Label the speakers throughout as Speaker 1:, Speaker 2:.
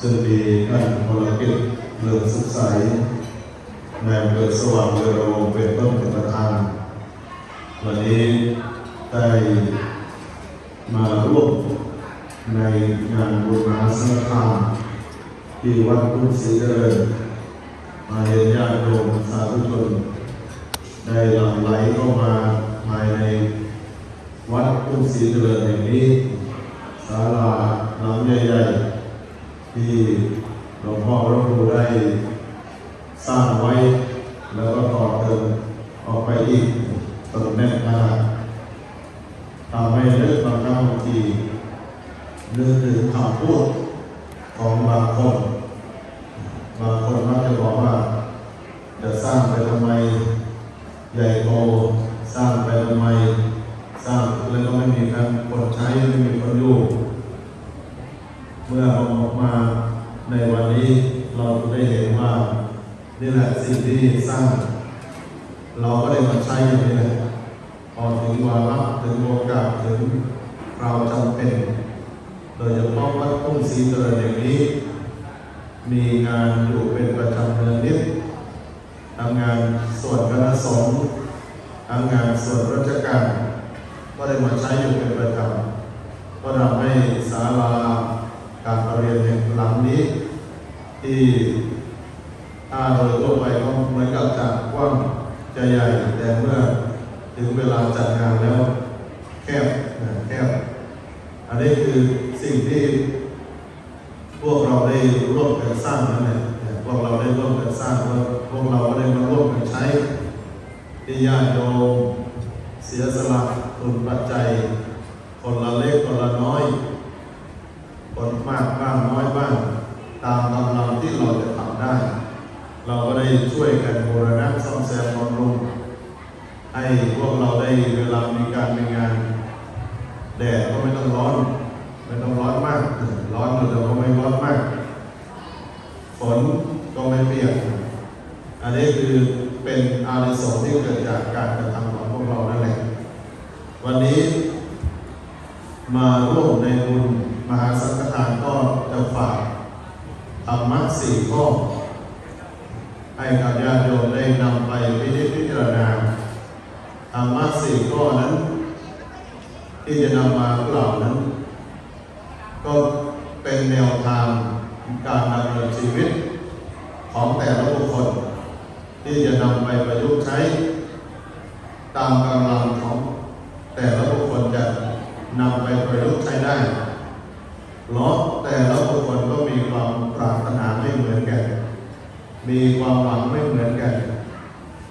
Speaker 1: ซึ่งมีท่านพลกิจเลืองสุขใสนายอำเภอสว่างเรือระวงเป็นต้นเป็นประธานวันนี้ได้มาร่วมในงานบุญมหาสารคาที่วัดพุทธศรีเจริญมาเห็นญาติโยมสาธุชนได้หลั่งไหลเข้ามาภายในวัดพุทธศรีเจริญแห่งนี้ศาลาหลังใหญ่ๆ ที่หลวงพ่อพระครูได้สร้างไว้ แล้วก็ต่อเติมออกไปอีกเติมแน่นขนาดทำให้นึกบางครั้งบางทีนึกถึงคำพูดของบางคนบางคนมักจะบอกว่า จะสร้างไปทำไมใหญ่โตสร้างไปทำไม สร้างแล้วก็ไม่มีการคนใช้ไม่มีคนอยู่ เมื่อออกมาในวันนี้เราได้เห็นว่า นี่แหละสิ่งที่สร้าง เราก็ได้มาใช้อย่างนี้แหละพอถึงวาระถึงโอกาสถึงเราจำเป็น โดยเฉพาะวัดตุ้งศรีเจริญอย่างนี้ มีงานอยู่เป็นประจำเดือนนิดทำงานส่วนคณะสงฆ์ทำงานส่วนราชการก็ได้มาใช้อยู่เป็นประจำก็ทำให้ศาลา การประเรียนแห่งหลังนี้ ที่ถ้าโดยทั่วไปก็เหมือนกับจะกว้างจะใหญ่ แต่เมื่อถึงเวลาจัดงานแล้วแคบนะแคบอันนี้คือสิ่งที่พวกเราได้ร่วมกันสร้างนั่นแหละพวกเราได้ร่วมกันสร้างพวกเราก็ได้มาร่วมกันใช้ที่ญาติโยมเสียสละทุนปัจจัย คนละเล็กคนละน้อย คนมากบ้างน้อยบ้าง ตามกำลังที่เราจะทำได้ เราก็ได้ช่วยกันบูรณะซ่อมแซมบำรุงให้พวกเราได้เวลามีการมีงาน แดดก็ไม่ต้องร้อน ไม่ต้องร้อนมาก ร้อนแต่ก็ไม่ร้อนมาก ฝนก็ไม่เปียก อันนี้คือเป็นอานิสงส์ที่เกิดจากการกระทำของพวกเรานั่นแหละ วันนี้มาร่วมในบุญ มหาสังฆทานก็จะฝากธรรมะสี่ข้อให้กับญาติโยมได้นำไปพิจารณาธรรมะสี่ข้อนั้น ที่จะนำมากล่าวนั้น ก็เป็นแนวทางการดำเนินชีวิตของแต่ละบุคคล ที่จะนำไปประยุกต์ใช้ ตามกำลังของแต่ละบุคคลจะนำไปประยุกต์ใช้ได้ เพราะแต่ละบุคคลก็มีความปรารถนาไม่เหมือนกัน มีความหวังไม่เหมือนกัน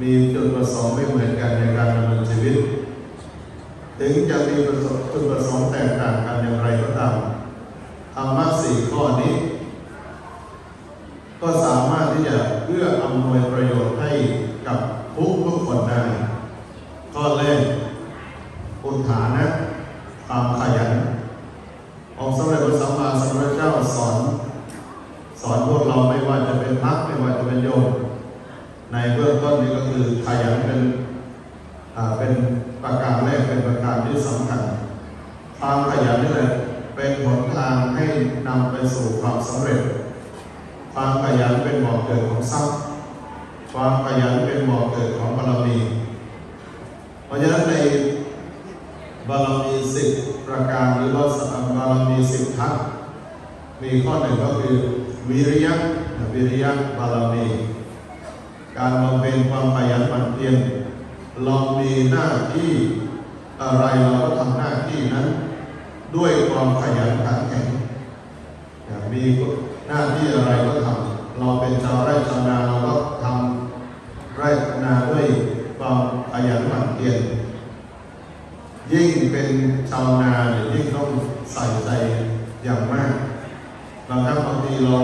Speaker 1: มีจุดประสงค์ไม่เหมือนกันในการดำเนินชีวิต ถึงจะมีประสบจุดประสงค์แตกต่างกันอย่างไรก็ตามธรรมะสี่ข้อนี้ ก็สามารถที่จะเพื่ออำนวยประโยชน์ให้กับทุกทุกคนได้ข้อแรกอุทานะความขยัน องค์สมเด็จพระสัมมาสัมพุทธเจ้าสอน สอนพวกเราไม่ว่าจะเป็นพักไม่ว่าจะเป็นโยม ในเบื้องต้นนี้ก็คือขยันเป็นอ่าเป็นประการแรกเป็นประการที่สำคัญ ความขยันนี่แหละเป็นหนทางให้นำไปสู่ความสำเร็จ ความขยันเป็นบ่อเกิดของทรัพย์ ความขยันเป็นบ่อเกิดของบารมี เพราะฉะนั้นในบารมีสิบประการหรือว่าบารมีสิบทัศมีข้อหนึ่งก็คือวิริยะวิริยะบารมี การบำเพ็ญความขยันหมั่นเพียรเรามีหน้าที่อะไรเราก็ทำหน้าที่นั้น ด้วยความขยันขันแข็งอย่างมีหน้าที่อะไรก็ทำเราเป็นชาวไร่ชาวนาเราก็ทำไร่นาด้วยความขยันหมั่นเพียรยิ่งเป็นชาวนาเนี่ยยิ่งต้องใส่ใจอย่างมากบางครั้งบางทีเรา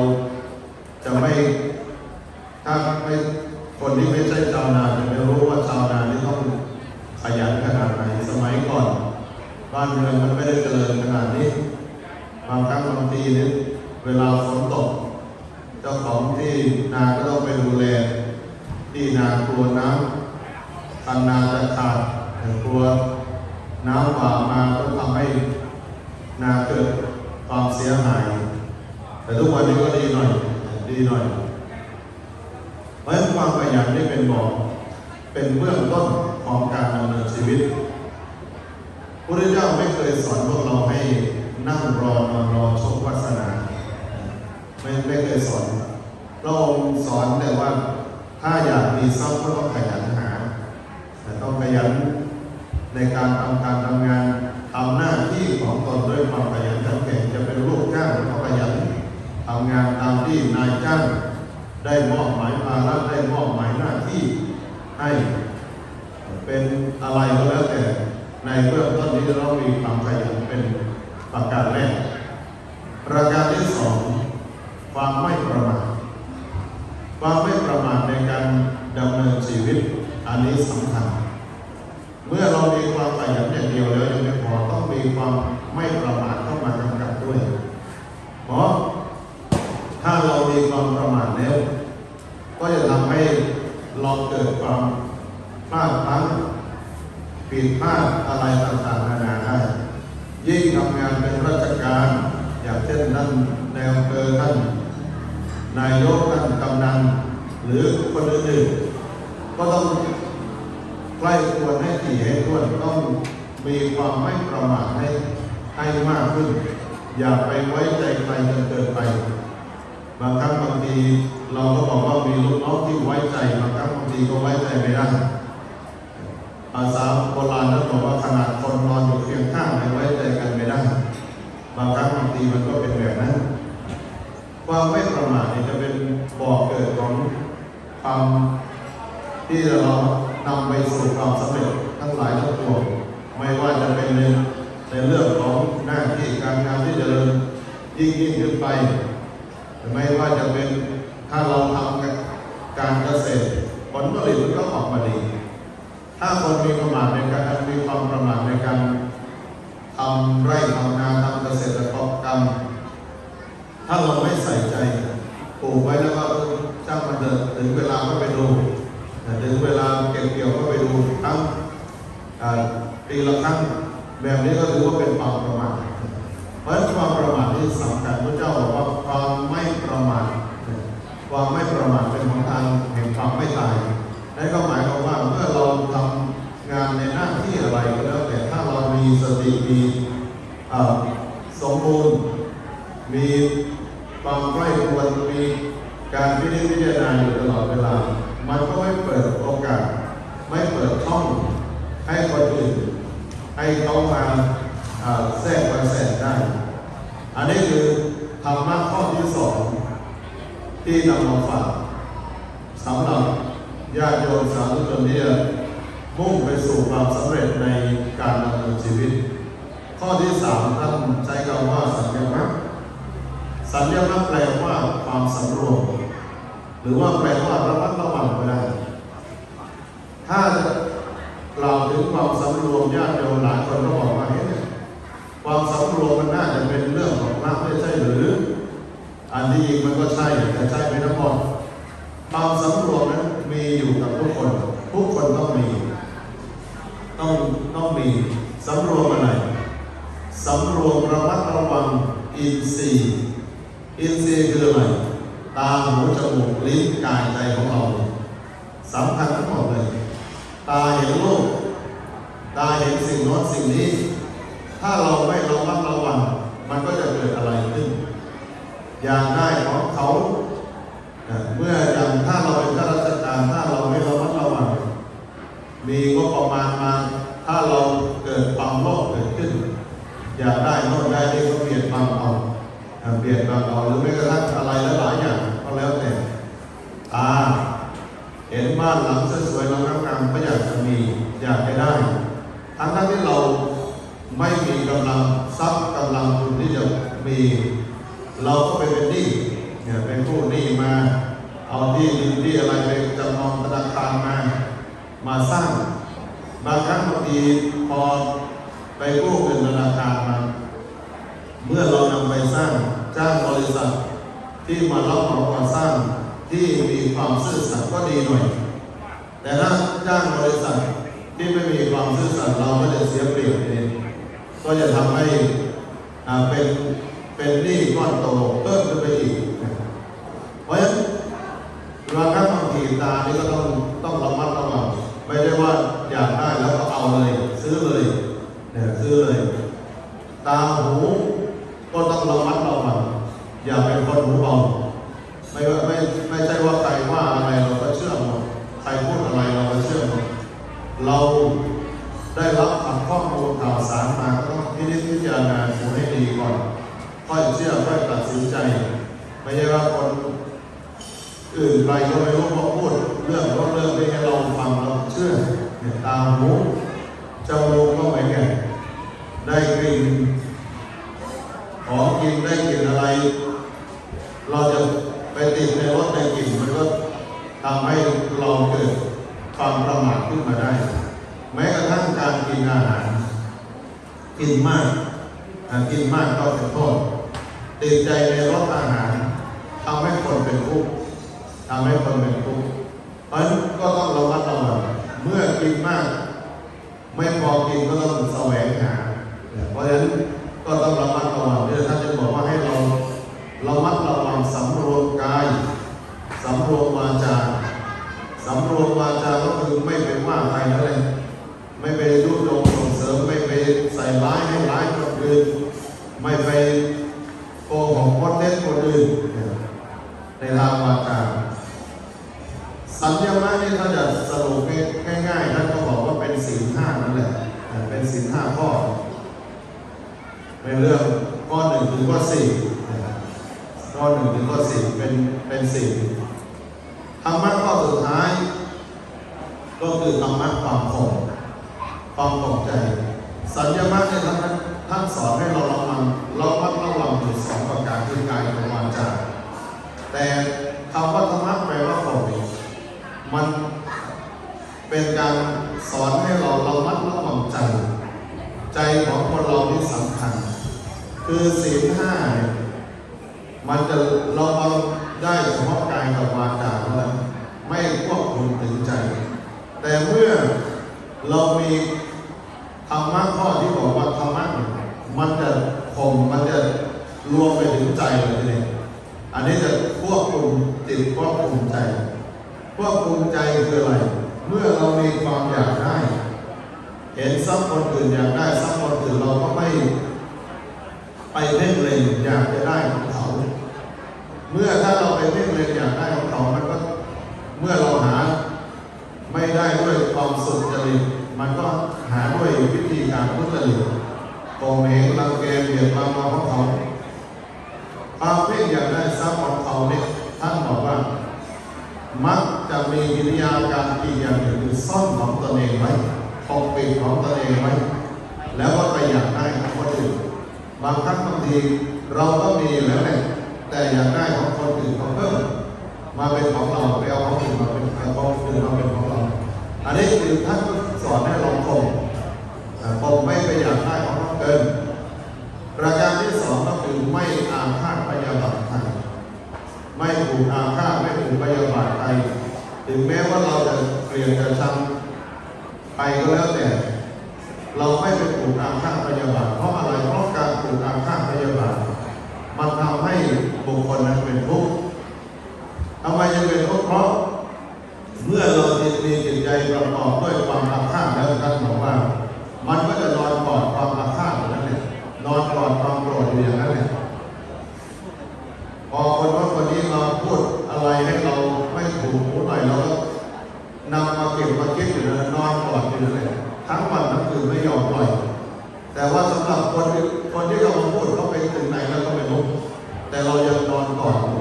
Speaker 1: จะไม่ ถ้าไม่คนที่ไม่ใช่ชาวนาจะไม่รู้ว่าชาวนานี่ต้องขยันขนาดไหนสมัยก่อน บ้านเมืองมันไม่ได้เจริญขนาดนี้บางครั้งบางทีเนี่ยเวลาฝนตก เจ้าของที่นาก็ต้องไปดูแลที่นากลัวน้ำคันนาจะขาดกลัวน้ำป่ามาก็ทำให้นาเกิดความเสียหาย แต่ทุกวันนี้ก็ดีหน่อยดีหน่อย เพราะฉะนั้นความขยันนี่เป็นบอกเป็นเบื้องต้นของการดำเนินชีวิตพระเจ้าไม่เคยสอนพวกเราให้นั่งรอนอนรอชมวาสนา ไม่ไม่เคยสอนพระองค์สอนแต่ว่า ถ้าอยากมีทรัพย์ก็ต้องขยันหาแต่ต้องขยันในการทำการทำงานทำหน้าที่ของตนด้วยความขยันขันแข็งจะเป็นลูกจ้างก็ขยันทำงานตามที่นายจ้างได้มอบหมายภาระได้มอบหมายหน้าที่ให้เป็นอะไรก็แล้วแต่ในเบื้องต้นนี้เรามีความขยันเป็นประการแรก ประการที่สอง ความไม่ประมาทความไม่ประมาทในการดำเนินชีวิต อันนี้สำคัญ เมื่อเรามีความขยันอย่างเดียวแล้วยังไม่พอต้องมีความไม่ประมาทเข้ามากำกับด้วย เพราะถ้าเรามีความประมาทแล้ว ก็จะทำให้เราเกิดความพลาดพลั้งผิดพลาดอะไรต่างๆนานาได้ ยิ่งทำงานเป็นราชการ อย่างเช่นท่านในอำเภอท่าน นายกท่านกำนันหรือคนอื่นๆก็ต้องใกล้ควรให้ถี่ให้ควรต้องมีความไม่ประมาทให้ให้มากขึ้น อย่าไปไว้ใจใครจนเกินไป บางครั้งบางทีเราก็บอกว่ามีลูกน้องที่ไว้ใจบางครั้งบางทีก็ไว้ใจไม่ได้ภาษาโบราณนั้นบอกว่าขนาดคนนอนอยู่เคียงข้างยังไว้ใจกันไม่ได้ บางครั้งบางทีมันก็เป็นแบบนั้น ความไม่ประมาทนี่จะเป็นบ่อเกิดของความที่เรานำไปสู่ความสำเร็จทั้งหลายทั้งปวงไม่ว่าจะเป็นในในเรื่องของหน้าที่การงานที่จเจริญยิ่งยิ่งขึ้นไปไม่ว่าจะเป็นถ้าเราทำการเกษตรผลผลิตมันก็ออกมาดี ถ้าคนมีประมาทในการมีความประมาทในการทำไร่ทำนาทำเกษตรกรรม ถ้าเราไม่ใส่ใจปลูกไว้แล้วก็จ้างมันเดินถึงเวลาก็ไปดูถึงเวลาเก็บเกี่ยวก็ไปดูทั้งปีละครั้งแบบนี้ก็ถือว่าเป็นความประมาท เพราะฉะนั้นความประมาทที่สำคัญพระเจ้าบอกว่าความไม่ประมาทความไม่ประมาทเป็นของทางแห่งความไม่ตายนั่นก็หมายความว่าเมื่อเราทำงานในหน้าที่อะไรก็แล้วแต่ถ้าเรามีสติมีเอ่อสมบูรณ์ มีความใกล้ควรมีการพิจิตรพิจารณาอยู่ตลอดเวลา มันก็ไม่เปิดโอกาส ไม่เปิดช่องให้คนอื่น ให้เขามาอ่าแทรกมาแทรกได้ อันนี้คือธรรมะข้อที่สอง ที่นำมาฝากสำหรับญาติโยมสาธุชนที่จะมุ่งไปสู่ความสำเร็จในการดำเนินชีวิต ข้อที่สามท่านใช้คำว่าสัญญาสัญญาแปลว่าความสำรวมหรือว่าแปลว่าระมัดระวังก็ได้ ถ้ากล่าวถึงความสำรวมญาติโยมหลายคนก็บอกว่าเฮ้ยความสำรวมมันน่าจะเป็นเรื่องของพระไม่ใช่หรือ อันที่จริงมันก็ใช่ แต่ใช่ไม่ทั้งหมดความสำรวมนั้นมีอยู่กับทุกคน ทุกคนต้องมี ต้องต้องมีสำรวมอะไรสำรวมระมัดระวังอินทรีย์อินทรีย์คืออะไรตาหูจมูกลิ้นกายใจของเราสำคัญทั้งหมดเลย ตาเห็นโลก ตาเห็นสิ่งโน้นสิ่งนี้ ถ้าเราไม่ระมัดระวัง มันก็จะเกิดอะไรขึ้น อยากได้ของเขาเอ่อเมื่ออย่างถ้าเราเป็นข้าราชการถ้าเราไม่ระมัดระวัง มีงบประมาณมา ถ้าเราเกิดความโลภเกิดขึ้น อยากได้โน่นได้นี่ก็เปลี่ยนบางเอาเอ่อเปลี่ยนบางเอาหรือไม่กระทั่งอะไรหลายๆอย่างก็แล้วแต่ตาเห็นบ้านหลังสวยๆแล้วงามๆก็อยากจะมีอยากจะได้ ทั้งทั้งที่เราไม่มีกำลังทรัพย์กำลังทุนที่จะมี เราก็ไปเป็นหนี้เนี่ยเป็นผู้หนี้มา เอาที่ดินที่อะไรไปจำนองธนาคารมา มาสร้าง บางครั้งบางทีพอไปกู้เงินธนาคารมาเมื่อเรานำไปสร้างจ้างบริษัท ที่มารับเหมาก่อสร้างที่มีความซื่อสัตย์ก็ดีหน่อย แต่ถ้าจ้างบริษัทที่ไม่มีความซื่อสัตย์เราก็จะเสียเปรียบเองก็จะทำให้เป็นเป็นนหนี้ก้อนโตเพิ่มขึ้นไปอีก เพราะฉะนั้นบางครั้งบางทีตานี่ก็ต้องต้องระมัดระวัง ไม่ได้ว่าอยากได้แล้วก็เอาเลย ซื้อเลยเนี่ยซื้อเลย ตาหูก็ต้องระมัดระวังอย่าเป็นคนหูเบาไม่ว่าไม่ไม่ใช่ว่าใครว่าอะไรเราก็เชื่อหมดใครพูดอะไรเราก็เชื่อหมดเราได้รับข้อมูลข่าวสารมาก็ต้องพินิจพิจารณาดูให้ดีก่อนค่อยเชื่อค่อยตัดสินใจ ไม่ใช่ว่าคนอื่นไปก็ไม่รู้พอพูดเรื่องรถเรื่องนี้ให้เราฟังเรา ชื่อเนี่ยตาหูจมูกก็เหมือนกันได้กลิ่นของกินได้กลิ่นอะไร เราจะไปติดในรถในกลิ่นมันก็ทำให้เราเกิดความประมาทขึ้นมาได้ แม้กระทั่งการกินอาหาร กินมากกินมากก็เป็นโทษติดใจในรสอาหารทำให้คนเป็นทุกข์ทำให้คนเป็นทุกข์เพราะฉะนั้นก็ต้องระมัดระวัง เมื่อกินมาก ไม่พอกินก็ต้องแสวงหา เพราะฉะนั้นก็ต้องระมัดระวังเดี๋ยวท่านจะบอกว่าให้เราระมัดระวังสำรวมกายสำรวมวาจาสำรวมวาจาก็คือไม่ไปว่าใครนั่นเองไม่ไปยุยงส่งเสริม ไม่ไปใส่ร้ายให้ร้ายคนอื่นไม่ไปโกหกคนเล่นคนอื่นในทางวาจา สัญญามะนี่ถ้าจะสรุปง่ายๆท่านก็บอกว่าเป็นศีลห้านั่นแหละอ่าเป็นศีลห้าข้อเป็นเรื่องข้อหนึ่งถึงข้อสี่นะครับข้อหนึ่งถึงข้อสี่เป็นเป็นศีลธรรมะข้อสุดท้าย ก็คือธรรมะความคงความคงใจ สัญญามะเนี่ยท่านท่านสอนให้เราระวังเรามัดระวังอยู่สองประการคือกายกับวาจาแต่คำว่าธรรมะแปลว่าคงมันเป็นการสอนให้เราเระมัดระวังใจ ใจของคนเราที่สำคัญ คือศีลห้ามันจะเราเอาได้เฉพาะกายกับวาจาเท่านั้นไม่ควบคุมถึงใจ แต่เมื่อเรามีธรรมะข้อที่บอกว่าธรรมะมันจะข่มมันจะรวมไปถึงใจเลยทีอันนี้จะควบคุมจิตควบคุมใจควบคุมใจคืออะไร เมื่อเรามีความอยากได้ เห็นทรัพย์คนอื่นอยากได้ทรัพย์คนอื่นเราก็ไม่ไปเพ่งเล็งอยากจะได้ของเขา เมื่อถ้าเราไปเพ่งเล็งอยากได้ของเขามันก็เมื่อเราหา ไม่ได้ด้วยความสุจริตมันก็หาด้วยวิธีการทุจริตโกงเหงรังแกเบียดบังเราของเขาควาเพ่งอยากได้ทรัพย์ของเขาเนี่ยท่านบอกว่า มักจะมีกิริยาการที่อย่างหนึ่งคือซ่อนของตนเองไว้ปกปิดของตนเองไว้ แล้วก็ไปอยากได้ของคนอื่นบางครั้งบางทีเราก็มีแล้วแหละแต่อยากได้ของคนอื่นเขาเพิ่มมาเป็นของเราไปเอาของอื่นมาเป็นของอื่นมาเป็นของเรา อันนี้คือท่านสอนให้เราคงคงไม่ไปอยากได้ของเขาเกิน ประการที่สองก็คือไม่อาฆาตพยาบาทใครไม่ถูกอาฆาตไม่ถูกพยาบาทใครถึงแม้ว่าเราจะเกลียดจะชังใครก็แล้วแต่ เราไม่ไปถูกอาฆาตพยาบาทเพราะอะไรเพราะการถูกอาฆาตพยาบาทมันทำให้บุคคลนั้นเป็นทุกข์ทำไมยังเป็นทุกข์เพราะเมื่อเราจิตมีจิต ใจประกอบด้วยความอาฆาตแล้วท่านบอกว่า มันก็จะนอนกอดความอาฆาตอยู่นั่นแหละนอนกอดความโกรธอยู่อย่างนั้นแหละพอคนว่าคนนี้มาพูดอะไรให้เราไม่ถูกหูหน่อยเราก็นำมาเก็บมาคิดอยู่นั่นนอนกอดอยู่นั่นแหละทั้งวันทั้งคืนไม่ยอมปล่อย แต่ว่าสำหรับคนที่คนที่เรามาพูดเขาไปถึงไหนแล้วก็ไม่รู้แต่เรายังนอนกอดอยู่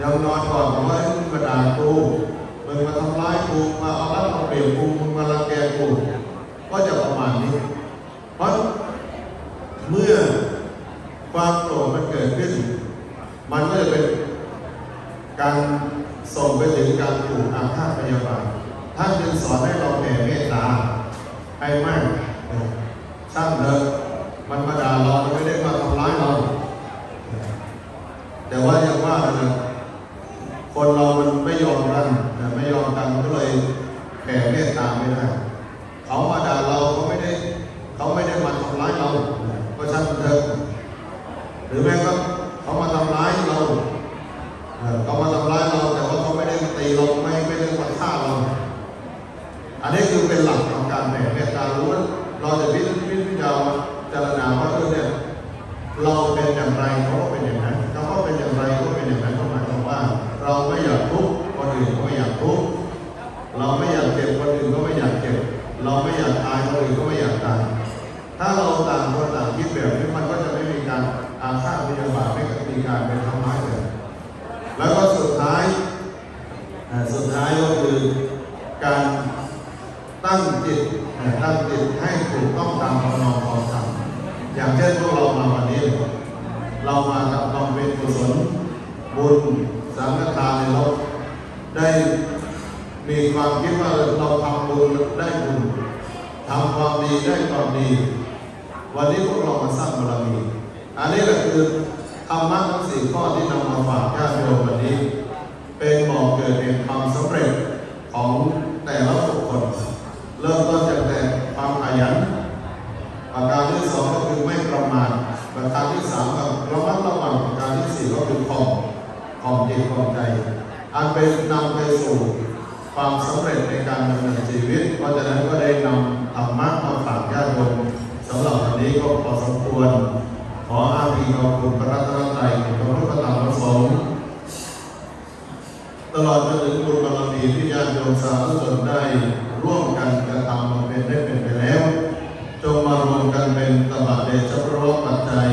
Speaker 1: ยังนอนกอดบอกว่ามึงมาด่ากูมึงมาทำร้ายกูมาเอารัดเอาเปรียบกูมึงมารังแกกูก็จะประมาณนี้ เพราะเมื่อความโกรธมันเกิดขึ้น มันก็จะเป็นการ ส่งไปถึงการถูกอาฆาตพยาบาทท่านจึงสอนให้เราแผ่เมตตาให้มากช่างเถอะมันมาด่าเราไม่ได้มาทำร้ายเรา แต่ว่าอย่างว่านะคนเรามันไม่ยอมกันไม่ยอมกันก็เลยแผ่เมตตาไม่ได้เขามาด่าเราเขาไม่ได้ เขาไม่ได้มาทำร้ายเรา ก็ช่างเถอะ หรือ เราจะพิจารณาจารณาว่าเออเนี่ยเราเป็นอย่างไรเขาก็เป็นอย่างนั้นคำว่าเป็นอย่างไรก็เป็นอย่างนั้นก็หมายความว่า เราไม่อยากทุกข์คนอื่นก็ไม่อยากทุกข์เราไม่อยากเจ็บคนอื่นก็ไม่อยากเจ็บ เราไม่อยากตายคนอื่นก็ไม่อยากตายถ้าเราต่างคนต่างคิดแบบนี้มันก็จะไม่มีการอาฆาตพยาบาทไม่มีการเป็นทำร้ายกันแล้วก็สุดท้ายอ่าสุดท้ายก็คือการตั้งจิ ตอ่าตั้งจิตให้ถูกต้องตามพระนองคองธรรมอย่างเช่นพวกเรามาวันนี้ เรามากับความเป็นกุศลบุญสังฆทานเนี่ยเราได้มีความคิดว่าเราทำบุญได้บุญทำความดีได้ความดี วันนี้พวกเรามาสร้างบารมี อันนี้แหละคือธรรมะทั้งสี่ข้อที่นำมาฝากญาติโยมวันนี้ เป็นบ่อเกิดแห่งความสำเร็จของแต่ละบุคคลเริ่มต้นจาก ขยันประการที่สองก็คือไม่ประมาทประการที่สามก็ระมัดระวังประการที่สี่ก็คือขอมข่อมจิตขอมใจ อันเป็นนำไปสู่ความสำเร็จในการดำเนินชีวิต เพราะฉะนั้นก็ได้นำธรรมะมาฝากญาติโยมสำหรับวันนี้ก็พอสมควร ขออาภีขอบคุณพระรัตนตรัยของพระพุทธธรรมพระสงฆ์ตลอดจนถึงบุญบารมีที่ญาติโยมสาธุชนได้ ร่วมกันกระทำมาเป็นได้เป็นไปแล้ว จงมารวมกันเป็นตบะเดชพระปัจจัย